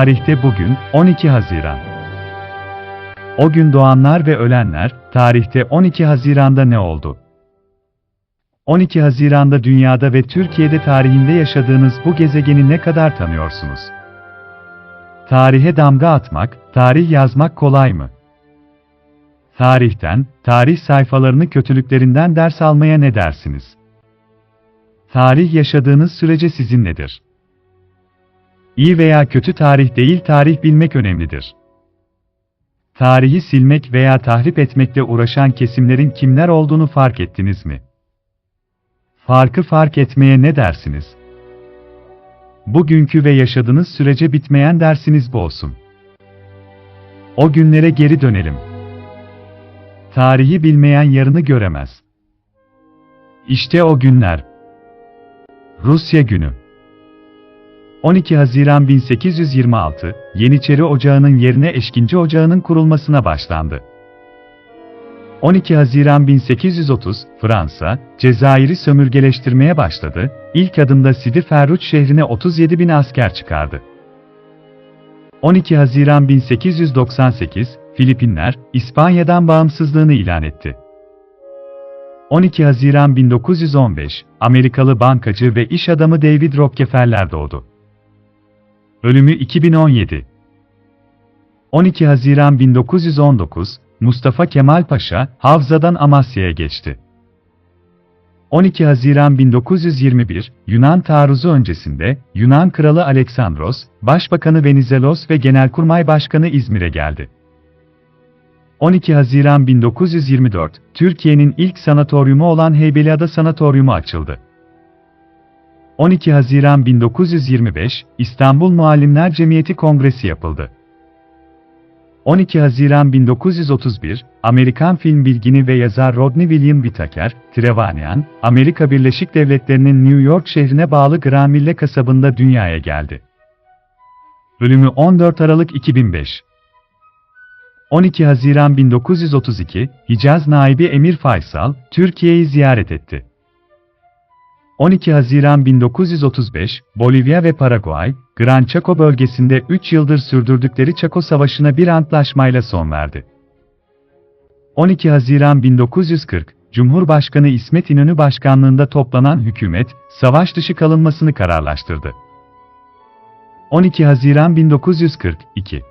Tarihte bugün 12 Haziran. O gün doğanlar ve ölenler, tarihte 12 Haziran'da ne oldu? 12 Haziran'da dünyada ve Türkiye'de tarihinde yaşadığınız bu gezegeni ne kadar tanıyorsunuz? Tarihe damga atmak, tarih yazmak kolay mı? Tarihten, tarih sayfalarını kötülüklerinden ders almaya ne dersiniz? Tarih yaşadığınız sürece sizinledir. İyi veya kötü tarih değil tarih bilmek önemlidir. Tarihi silmek veya tahrip etmekle uğraşan kesimlerin kimler olduğunu fark ettiniz mi? Farkı fark etmeye ne dersiniz? Bugünkü ve yaşadığınız sürece bitmeyen dersiniz bu olsun. O günlere geri dönelim. Tarihi bilmeyen yarını göremez. İşte o günler. Rusya Günü 12 Haziran 1826, Yeniçeri Ocağı'nın yerine Eşkinci Ocağı'nın kurulmasına başlandı. 12 Haziran 1830, Fransa, Cezayir'i sömürgeleştirmeye başladı, ilk adımda Sidi Ferruç şehrine 37 bin asker çıkardı. 12 Haziran 1898, Filipinler, İspanya'dan bağımsızlığını ilan etti. 12 Haziran 1915, Amerikalı bankacı ve iş adamı David Rockefeller doğdu. Ölümü 2017 12 Haziran 1919, Mustafa Kemal Paşa, Havza'dan Amasya'ya geçti. 12 Haziran 1921, Yunan taarruzu öncesinde, Yunan Kralı Aleksandros, Başbakanı Venizelos ve Genelkurmay Başkanı İzmir'e geldi. 12 Haziran 1924, Türkiye'nin ilk sanatoryumu olan Heybeliada Sanatoryumu açıldı. 12 Haziran 1925, İstanbul Muallimler Cemiyeti Kongresi yapıldı. 12 Haziran 1931, Amerikan film bilgini ve yazar Rodney William Whittaker, Trevanian, Amerika Birleşik Devletleri'nin New York şehrine bağlı Granville kasabında dünyaya geldi. Ölümü 14 Aralık 2005 12 Haziran 1932, Hicaz Naibi Emir Faysal, Türkiye'yi ziyaret etti. 12 Haziran 1935, Bolivya ve Paraguay, Gran Chaco bölgesinde 3 yıldır sürdürdükleri Chaco Savaşı'na bir antlaşmayla son verdi. 12 Haziran 1940, Cumhurbaşkanı İsmet İnönü başkanlığında toplanan hükümet, savaş dışı kalınmasını kararlaştırdı. 12 Haziran 1942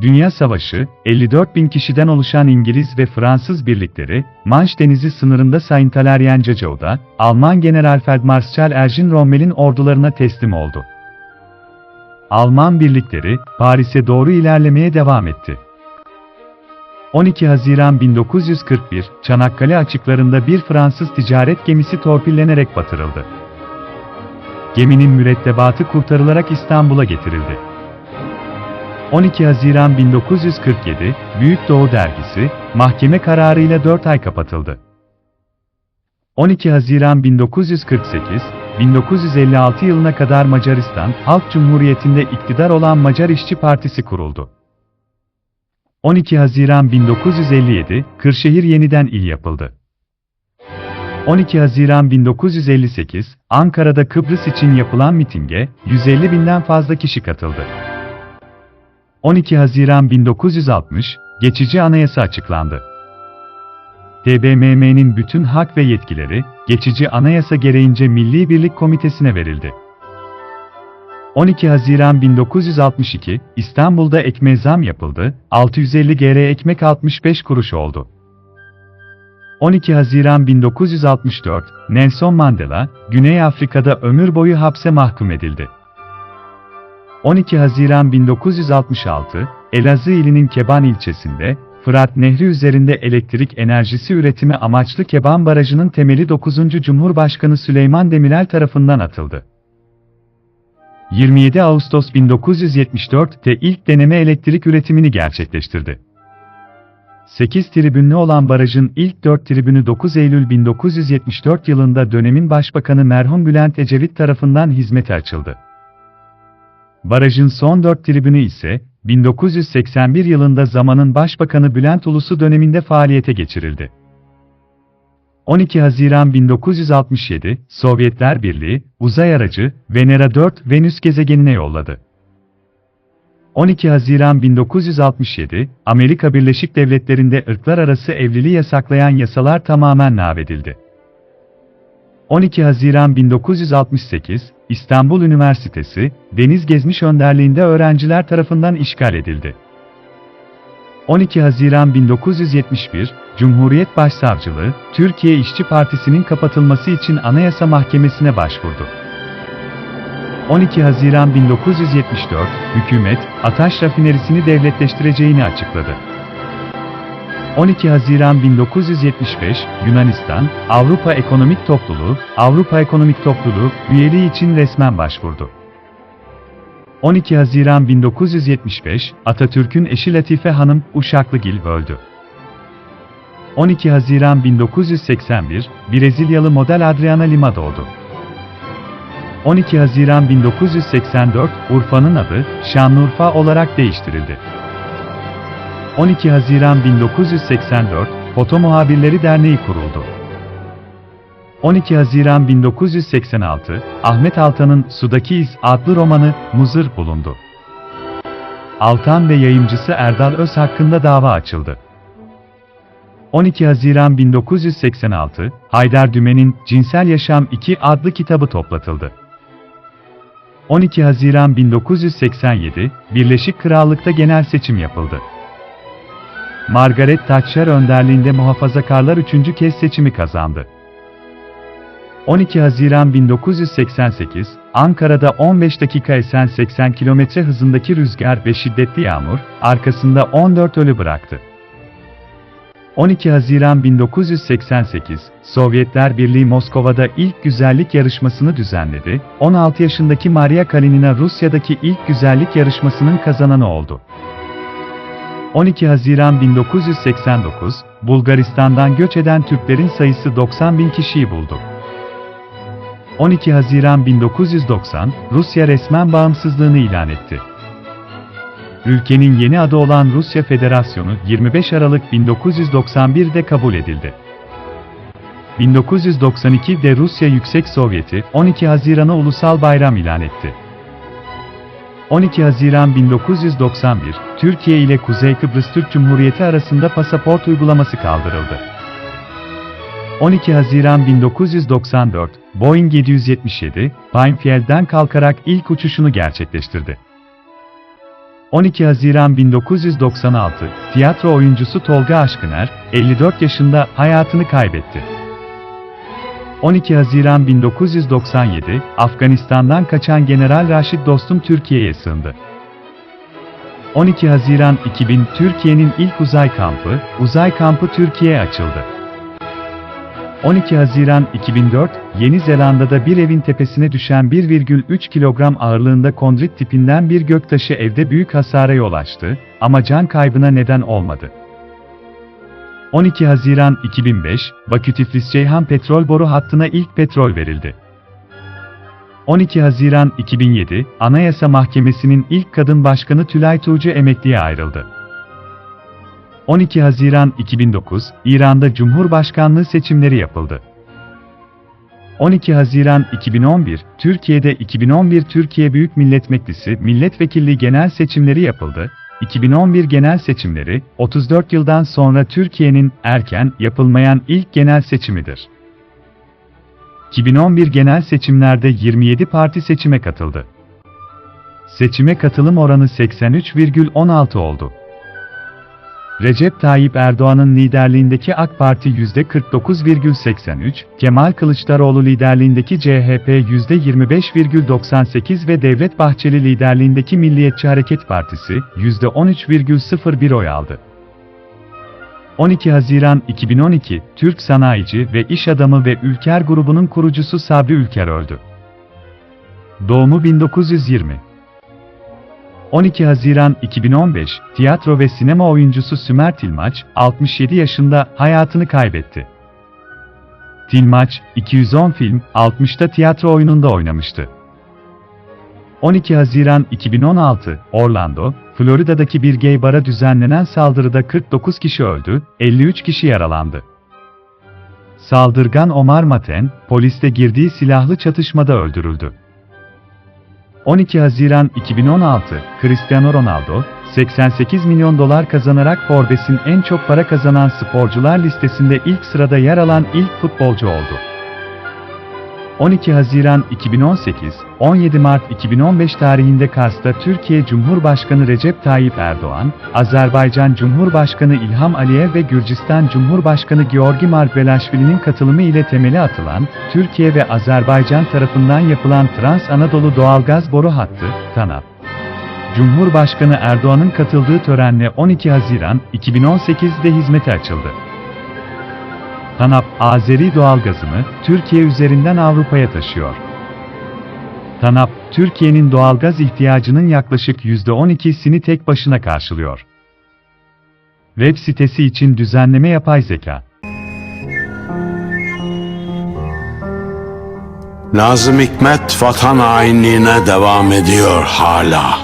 Dünya Savaşı, 54 bin kişiden oluşan İngiliz ve Fransız birlikleri, Manş Denizi sınırında Saint Valérien Cacau'da, Alman Generalfeldmarschall Erwin Rommel'in ordularına teslim oldu. Alman birlikleri, Paris'e doğru ilerlemeye devam etti. 12 Haziran 1941, Çanakkale açıklarında bir Fransız ticaret gemisi torpillenerek batırıldı. Geminin mürettebatı kurtarılarak İstanbul'a getirildi. 12 Haziran 1947, Büyük Doğu Dergisi, mahkeme kararıyla 4 ay kapatıldı. 12 Haziran 1948, 1956 yılına kadar Macaristan Halk Cumhuriyeti'nde iktidar olan Macar İşçi Partisi kuruldu. 12 Haziran 1957, Kırşehir yeniden il yapıldı. 12 Haziran 1958, Ankara'da Kıbrıs için yapılan mitinge, 150 binden fazla kişi katıldı. 12 Haziran 1960, geçici anayasa açıklandı. TBMM'nin bütün hak ve yetkileri, geçici anayasa gereğince Milli Birlik Komitesi'ne verildi. 12 Haziran 1962, İstanbul'da ekmeğe zam yapıldı, 650 GR ekmek 65 kuruş oldu. 12 Haziran 1964, Nelson Mandela, Güney Afrika'da ömür boyu hapse mahkum edildi. 12 Haziran 1966, Elazığ ilinin Keban ilçesinde, Fırat Nehri üzerinde elektrik enerjisi üretimi amaçlı Keban Barajı'nın temeli 9. Cumhurbaşkanı Süleyman Demirel tarafından atıldı. 27 Ağustos 1974'te ilk deneme elektrik üretimini gerçekleştirdi. 8 tribünlü olan barajın ilk 4 tribünü 9 Eylül 1974 yılında dönemin başbakanı merhum Bülent Ecevit tarafından hizmete açıldı. Barajın son 4 tribünü ise, 1981 yılında zamanın Başbakanı Bülent Ulusu döneminde faaliyete geçirildi. 12 Haziran 1967, Sovyetler Birliği, uzay aracı, Venera 4 Venüs gezegenine yolladı. 12 Haziran 1967, Amerika Birleşik Devletleri'nde ırklar arası evliliği yasaklayan yasalar tamamen lağvedildi. 12 Haziran 1968, İstanbul Üniversitesi, Deniz Gezmiş önderliğinde öğrenciler tarafından işgal edildi. 12 Haziran 1971, Cumhuriyet Başsavcılığı, Türkiye İşçi Partisi'nin kapatılması için Anayasa Mahkemesi'ne başvurdu. 12 Haziran 1974, hükümet, Ataş rafinerisini devletleştireceğini açıkladı. 12 Haziran 1975, Yunanistan, Avrupa Ekonomik Topluluğu, Avrupa Ekonomik Topluluğu üyeliği için resmen başvurdu. 12 Haziran 1975, Atatürk'ün eşi Latife Hanım Uşaklıgil öldü. 12 Haziran 1981, Brezilyalı model Adriana Lima doğdu. 12 Haziran 1984, Urfa'nın adı Şanlıurfa olarak değiştirildi. 12 Haziran 1984, Foto Muhabirleri Derneği kuruldu. 12 Haziran 1986, Ahmet Altan'ın Sudaki İz adlı romanı Muzır bulundu. Altan ve yayımcısı Erdal Öz hakkında dava açıldı. 12 Haziran 1986, Haydar Dümen'in Cinsel Yaşam 2 adlı kitabı toplatıldı. 12 Haziran 1987, Birleşik Krallık'ta genel seçim yapıldı. Margaret Thatcher önderliğinde muhafazakarlar üçüncü kez seçimi kazandı. 12 Haziran 1988, Ankara'da 15 dakika esen 80 km hızındaki rüzgar ve şiddetli yağmur, arkasında 14 ölü bıraktı. 12 Haziran 1988, Sovyetler Birliği Moskova'da ilk güzellik yarışmasını düzenledi, 16 yaşındaki Maria Kalinina Rusya'daki ilk güzellik yarışmasının kazananı oldu. 12 Haziran 1989, Bulgaristan'dan göç eden Türklerin sayısı 90 bin kişiyi buldu. 12 Haziran 1990, Rusya resmen bağımsızlığını ilan etti. Ülkenin yeni adı olan Rusya Federasyonu 25 Aralık 1991'de kabul edildi. 1992'de Rusya Yüksek Sovyeti 12 Haziran'a ulusal bayram ilan etti. 12 Haziran 1991, Türkiye ile Kuzey Kıbrıs Türk Cumhuriyeti arasında pasaport uygulaması kaldırıldı. 12 Haziran 1994, Boeing 777, Pinefield'den kalkarak ilk uçuşunu gerçekleştirdi. 12 Haziran 1996, tiyatro oyuncusu Tolga Aşkıner, 54 yaşında hayatını kaybetti. 12 Haziran 1997, Afganistan'dan kaçan General Raşit Dostum Türkiye'ye sığındı. 12 Haziran 2000, Türkiye'nin ilk uzay kampı, Uzay Kampı Türkiye'ye açıldı. 12 Haziran 2004, Yeni Zelanda'da bir evin tepesine düşen 1,3 kilogram ağırlığında kondrit tipinden bir göktaşı evde büyük hasara yol açtı, ama can kaybına neden olmadı. 12 Haziran 2005, Bakü-Tiflis-Ceyhan petrol boru hattına ilk petrol verildi. 12 Haziran 2007, Anayasa Mahkemesi'nin ilk kadın başkanı Tülay Tuğcu emekliye ayrıldı. 12 Haziran 2009, İran'da Cumhurbaşkanlığı seçimleri yapıldı. 12 Haziran 2011, Türkiye'de 2011 Türkiye Büyük Millet Meclisi Milletvekilliği genel seçimleri yapıldı. 2011 genel seçimleri, 34 yıldan sonra Türkiye'nin erken yapılmayan ilk genel seçimidir. 2011 genel seçimlerde 27 parti seçime katıldı. Seçime katılım oranı 83,16 oldu. Recep Tayyip Erdoğan'ın liderliğindeki AK Parti %49,83, Kemal Kılıçdaroğlu liderliğindeki CHP %25,98 ve Devlet Bahçeli liderliğindeki Milliyetçi Hareket Partisi %13,01 oy aldı. 12 Haziran 2012, Türk sanayici ve iş adamı ve Ülker grubunun kurucusu Sabri Ülker öldü. Doğumu 1920 12 Haziran 2015, tiyatro ve sinema oyuncusu Sümer Tilmaç, 67 yaşında hayatını kaybetti. Tilmaç, 210 film, 60'ta tiyatro oyununda oynamıştı. 12 Haziran 2016, Orlando, Florida'daki bir gay bara düzenlenen saldırıda 49 kişi öldü, 53 kişi yaralandı. Saldırgan Omar Maten, poliste girdiği silahlı çatışmada öldürüldü. 12 Haziran 2016, Cristiano Ronaldo, 88 milyon dolar kazanarak Forbes'in en çok para kazanan sporcular listesinde ilk sırada yer alan ilk futbolcu oldu. 12 Haziran 2018, 17 Mart 2015 tarihinde Kars'ta Türkiye Cumhurbaşkanı Recep Tayyip Erdoğan, Azerbaycan Cumhurbaşkanı İlham Aliyev ve Gürcistan Cumhurbaşkanı Georgi Margvelashvili'nin katılımı ile temeli atılan, Türkiye ve Azerbaycan tarafından yapılan Trans Anadolu Doğalgaz Boru Hattı, TANAP. Cumhurbaşkanı Erdoğan'ın katıldığı törenle 12 Haziran 2018'de hizmete açıldı. TANAP, Azeri doğalgazını Türkiye üzerinden Avrupa'ya taşıyor. TANAP, Türkiye'nin doğalgaz ihtiyacının yaklaşık %12'sini tek başına karşılıyor. Web sitesi için düzenleme yapay zeka. Nazım Hikmet vatan hainliğine devam ediyor hala.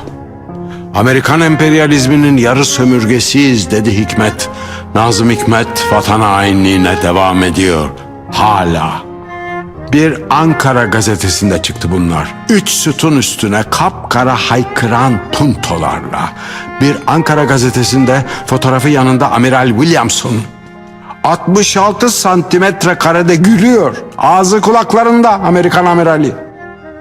Amerikan emperyalizminin yarı sömürgesiyiz dedi Hikmet. Nazım Hikmet vatan hainliğine devam ediyor hala. Bir Ankara gazetesinde çıktı bunlar. Üç sütun üstüne kapkara haykıran puntolarla. Bir Ankara gazetesinde fotoğrafı yanında Amiral Williamson. 66 santimetre karede gülüyor. Ağzı kulaklarında Amerikan amirali.